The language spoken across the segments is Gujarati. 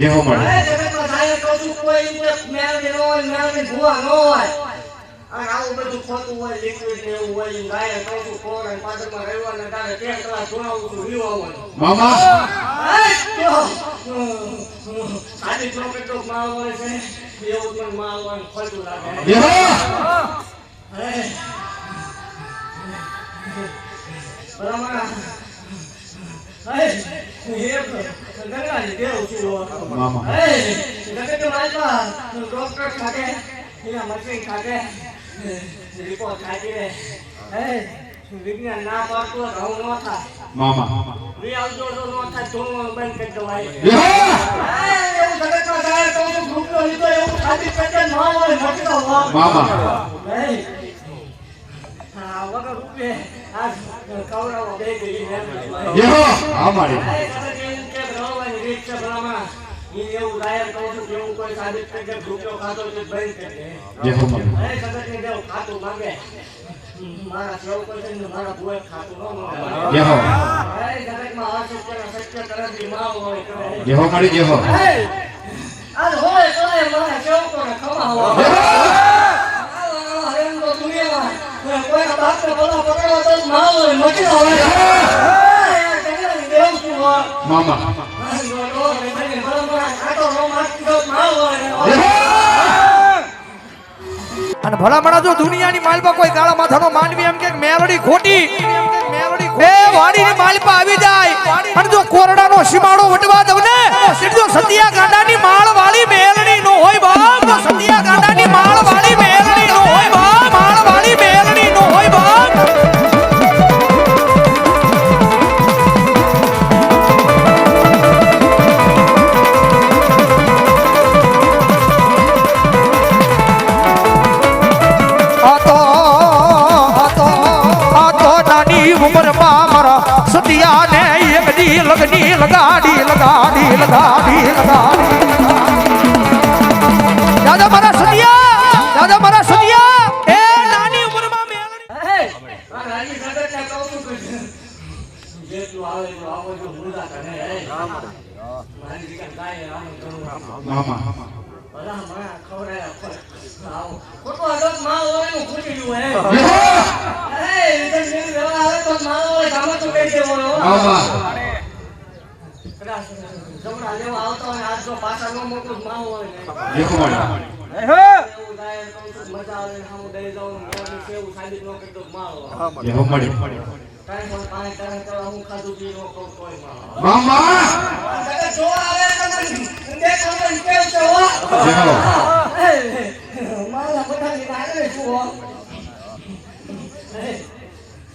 જેહો મળે અરે જગતમાં જાય કહું છું કોઈ રીતે મેળવી ન હોય મેળવી ભૂવા ન હોય. અને આવું ખોટું લિક્વિડ ને ને હોય મામા. સાદી ચોકલેટ તો માલ હોય છે એવું પણ માલ હોય ને ખોટું લાગે જેહો અરે બરાબર અરે એ ગંગાજી દેવ છું મામા. અરે જગત માલપા ડોક્ટર ખાતે એના મશીન ખાતે રિપોર્ટ ખાતી રે વિજ્ઞાન ના પાડતું તો હું થાય મામા. વી આવજો તો ન થાય તો બંધ કરી દવાય એવું જગતમાં જાય તો હું ગ્રુપનો લીધો એવું ખાતી પેટે ન હોય નથી મામા વગર રૂપિયે જેહો આ મારી એવું કહું છું કે કોઈ સાબિત કરી ખાતો તો બંધ કરી દે. જેહો મળે અરે, કદાચ ને જેવું માંગે. મારા સેવકો છે ને મારા ભુવાએ ખાતું ન માંગે. જેહો અરે, જગતમાં અશક્યના શક્ય તરફથી માલ હોય કરે. જેહો મળી જેહો આજ હોય કરે મારા સેવકોને ખમા હોય. આ હરેન્દ્ર પકડવા તો મટી શું હોય? મામા. અને ભલામણા જો દુનિયાની માલપા કોઈ કાળા માથાનો માનવી એમ કે મેલડી ખોટી એ વાડીની માલપા આવી જાય અને જો કોરડાનો સીમાડો વટવા દઉં ને જો સતિયા ગાંડાની માળ વાળી મેલડી નો હોય બાપ જો સતિયા ગાંડાની માળ દી લગની લગાડી લગાડી લગાડી લગાડી. દાદા મારા સતિયા દાદા મારા સતિયા એ નાની ઉંમરમાં મેલડી. મામા.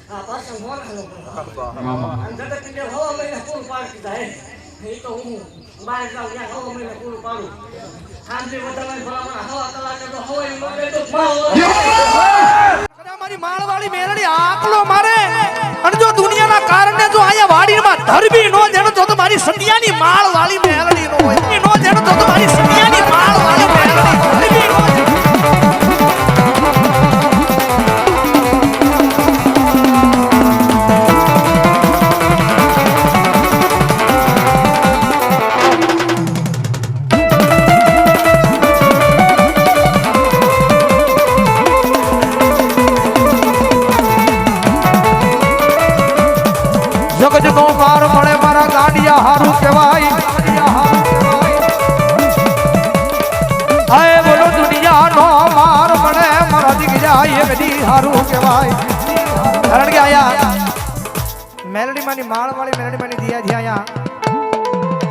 આ પાછળ મોઢાનો બધો. મામા અંદર કે હવા મહિને પૂરું પાડી દીધા, હે. એ તો હું બહાર જાઉં ત્યાં હવા મહિને પૂરું પાડું. સાંજે બધાને ભલામણ, હવા કલાકે તો હવાઈ દે તો મારી માળવાળી મેલડી, આકલો મારે. અને જો દુનિયાના કારણે જો અહીંયા વાડીમાં ધરબી નો જેનો તો મારી સતિયાની માળવાળી મેલડી નો હોય. નો હારું કહેવાય? કારણ કે આયા મેલડીમાંની માળ વાળી મેલડીમાંની દિયા છે આયા,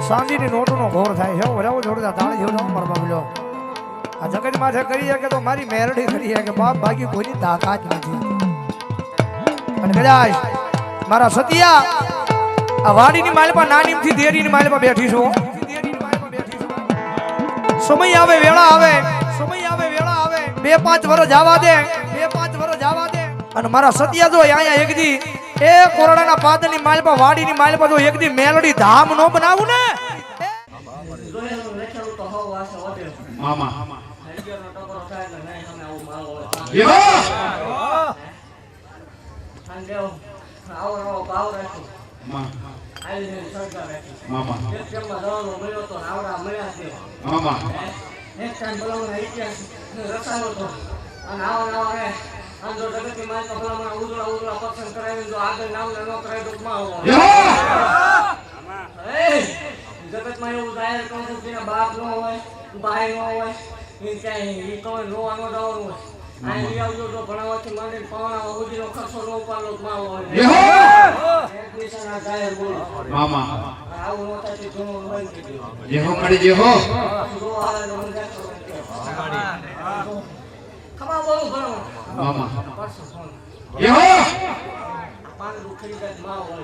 સાંજીની નોટનો ઘોર થાય. છે વરાવો જોડતા તાળી જેવો મારવા મળ્યો આ જગત માથે કરી શકે તો મારી મેલડી કરી શકે. બાપ બાકી કોઈની તાકાત નથી. અને કદાચ મારા સતિયા આ વાડીની માલપા નાનીમથી દેરીની માલપા બેઠી છું. સમય આવે, વેળા આવે. સમય આવે, વેળા આવે. બે પાંચ વર્ષ જવા દે. બે પાંચ અને મારા સતિયા જો અહીંયા એક દી એ કોરડાના પાદની માલપા વાડીની માલપા જો એક દી મેલડી ધામ નો બનાવું ને. મામા. અને જો જગતની માય ઉજળા ઉજળા પસંદ કરાવી જો આગળ નામ ન કરાય તો માં એવું જાહેર કહું છું કે બાપ હોય ભાઈ નો હોય એ એ કહો રોવાનો જવાનું હોય અહીં આવજો જો ભણાવવાથી માંડી પાવણા ઉજીનો ખર્ચો નો ઉપાડો માં આવું ખબર બોલું ભણવા મામા. યહો પાન રૂખરી કા માં હોય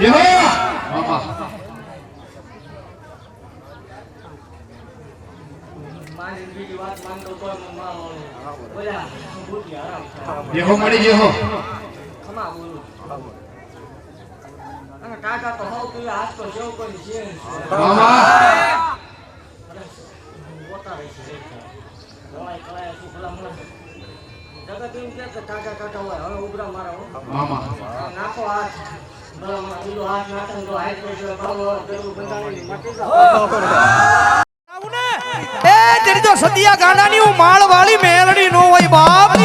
યહો મામા. ખમા બોલું કાકા તો હોવ પેલા હાથ પર જેવું કોઈ છે મામા. બોતા રહી છે દવાઈ દાદા કેમ કે કાકા કાકા હોય. હવે ઉભરા મારા મામા. નાખો હાથ. સદિયા ગાંડા ની? હું માળ વાળી મેલડી નો હોય બાપ.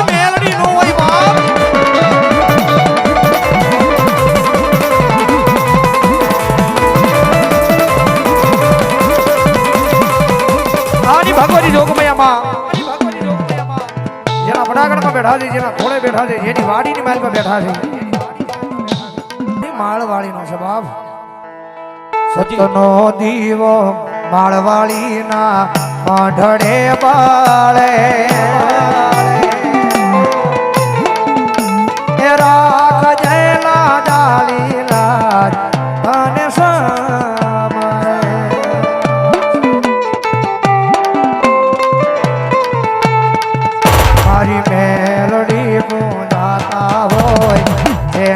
ભડાગણમાં બેઠા છે, જેના થોડે બેઠા છે, જેની વાડીની માલમાં બેઠા છે. એ માળ વાળીનો છે બાપ સતનો દીવો માળવાળીના મઢડે બાળે.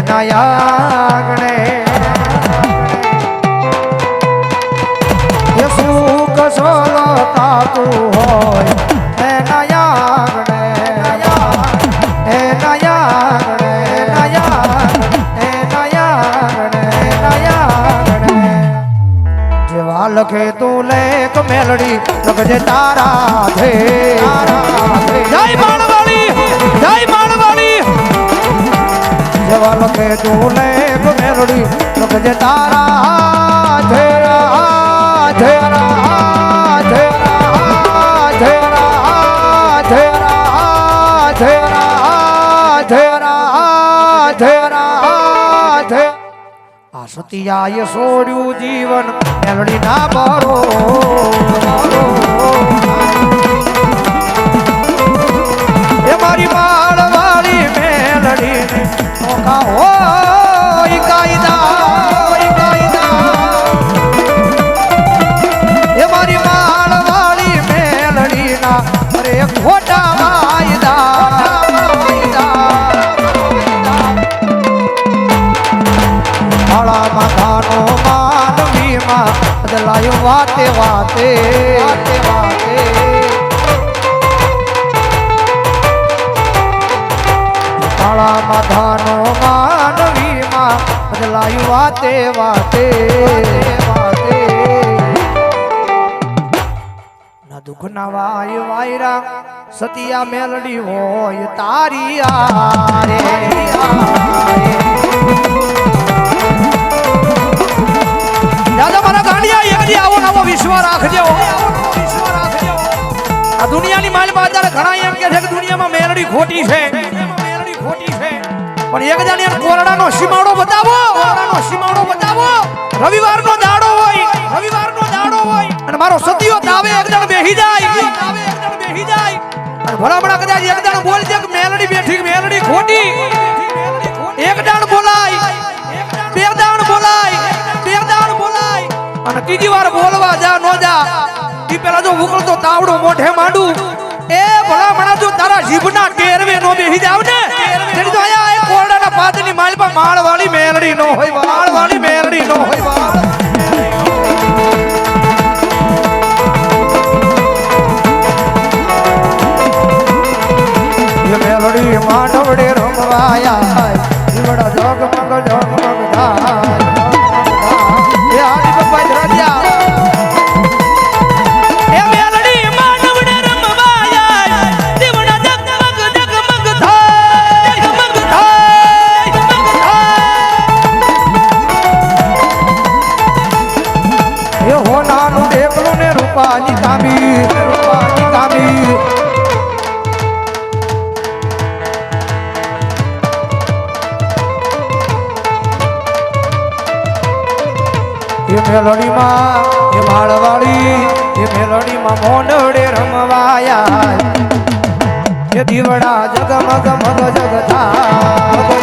એના યાગણે સુખ સોલો તું હોય એના યાગણે એના યાગણે એના યાગણે એના યાગણે એના યાગણે જેવા લખે તું લેખ મેલડી લખજે તારા ધે. જય માણવાળી જય તું લેખ મેલડી લખજે તારા ધેરા ધેરા ધેરા ધેરા ધેરા ધેરા ધેરા ધેરા ધે આ સતિયાએ છોડ્યું જીવન મેલડી ના બરો એ મારી મેલડી ને નોખા હોય કાયદા હોય કાયદા. એ મારી માળ વાળી મેલડી ના અરે ખોટા વાયદા માળા માથાનો માનવીમાં બદલાયો વાતે વાતે વાતે. માથાનો માનવીમાં બદલાયું વાતે વાતે વાતે ના વાય વાયરા, સતિયા મેલડી હોય તારી આરે. દાદા મારા આવો નવો વિશ્વ રાખજો. આ દુનિયાની માલ બાજાર ઘણા એમ કે છે કે દુનિયામાં મેલડી ખોટી છે મેલડી ખોટી છે. પણ એક જાણી કોરડાનો સીમાડો બતાવો. કોરડાનો સીમાડો બતાવો. રવિવારનો દાડો હોય, રવિવારનો દાડો હોય, અને મારો સતીઓ તાવે, એક જણ બેહી જાય. તાવે એક જણ બેહી જાય અને ભલામણા કદાચ એક જણ બોલ દે કે મેલડી બેઠી, મેલડી ખોટી. એક જણ બોલાય, બે દાણ બોલાય, બે જણ બોલાય. અને ત્રીજી વાર બોલવા જા, નો જા. ઈ પેલા જો ઉકળતો તાવડો મોઢે માંડું. એ ભલા મણા જો તારા જીભના ટેરવે નો બેહી જાવ ને. તેની તો આયા એ કોરડાના પાદની માલમાં માળ વાળી મેલડી નો હોય રૂપાની કામી રૂપાની કામી એ મેલડીમાં, એ માળવાળી, એ મેલડીમાં મોનડે રમવાયા. એ દીવડા જગમગ મગ જગતા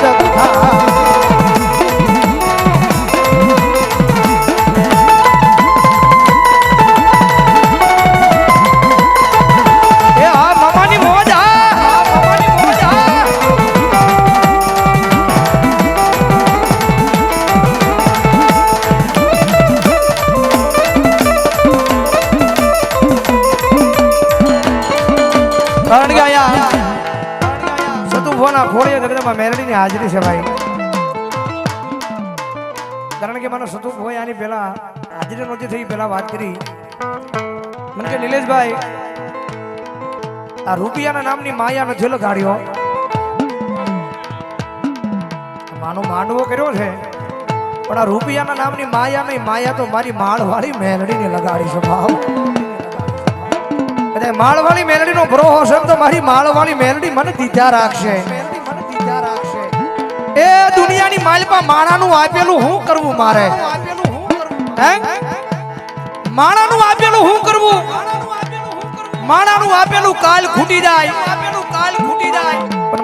આની પહેલા હાજરી નહોતી થઈ પહેલા વાત કરી. મને કે નિલેશભાઈ, આ રૂપિયાના નામની માયાનો છેલ્લો કાઢ્યો માનો માંડવો કર્યો છે, પણ આ રૂપિયાના નામની માયા નહીં માયા તો મારી માળવાળી મેલડીને લગાડી છે, ભાવ. એટલે માળવાળી મેલડીનો હશે તો મારી માળવાળી મેલડી મને દીધા રાખશે. એ દુનિયાની માલપા માણાનું આપેલું હું કરવું મારે? માણાનું આપેલું શું કરવું? માણાનું આપેલું કાલ ખૂટી જાય.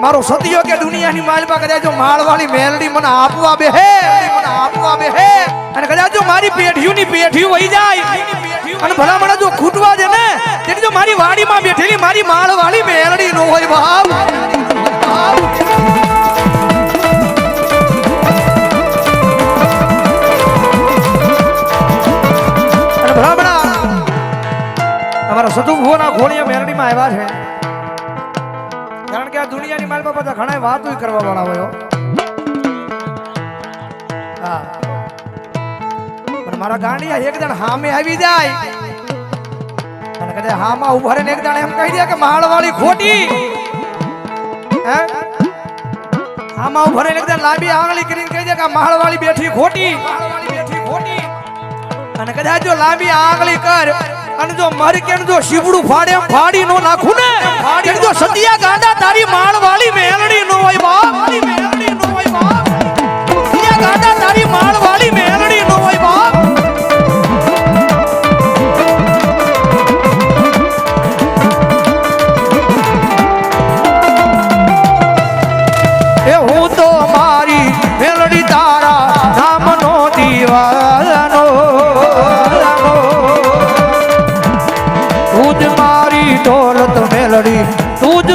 મારો સતિયો કે દુનિયાની માલપા કદાચ માળવાની મેલડી મને આપવા બે હે મને આપવા બે હે અને કદાચ જો મારી પેઢીઓની પેઢીઓ વહી જાય, અને ભલા મને જો ખૂટવા દે ને, તેની જો મારી વાડીમાં બેઠેલી મારી માળવાળી મેલડી નો હોય બાપ સતુભુવના ઘોડિયા મેરડીમાં આવ્યા છે. કારણ કે આ દુનિયાની માલમાં બધા ઘણા વાતો કરવા વાળા હોય પણ મારા ગાંડિયા એક જણ હામે આવી જાય. અને કદાચ હામાં ઊભા રહીને એક જણ એમ કહી દે કે માળવાળી ખોટી. હે? હામાં ઊભા રહીને એક જણ લાંબી આંગળી કરીને કહી દે કે માળવાળી બેઠી ખોટી. અને કદાચ જો લાંબી આંગળી કર અને જો મારી કેમ જો શીવડું ફાડે એમ ફાડી નો નાખું ને? ફાડી જો સતિયા ગાંડા તારી માળ વાળી મેલડી નો હોય બાપ. મેલડી નો હોય બાપ. સતિયા ગાંડા તારી માળ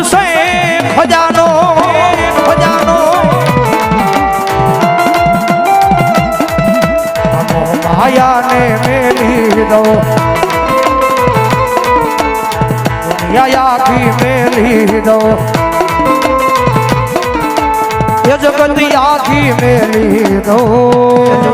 સે ખજાનો ખજાનો. માયાને મેલી દો. દુનિયા આખી મેલી દો. જગત આખી મેલી દો.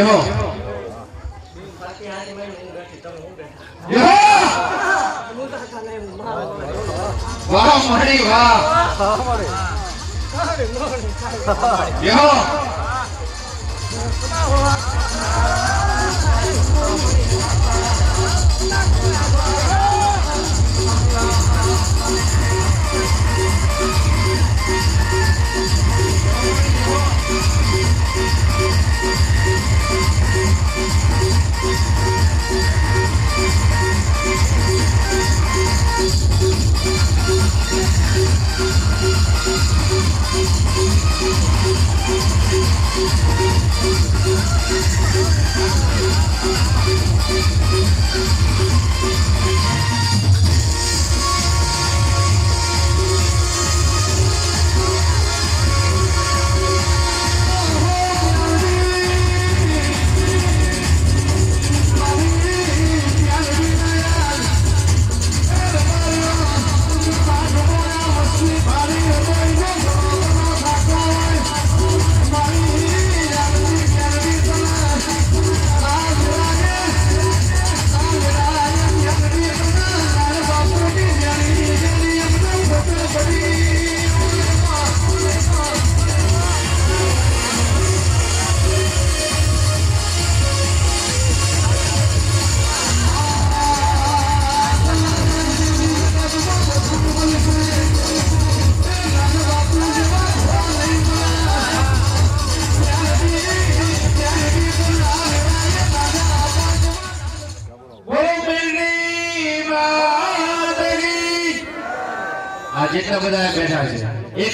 હો હું તો ખાને એમ મારો વાળી. વાહ મારી વાહ સારી મોડી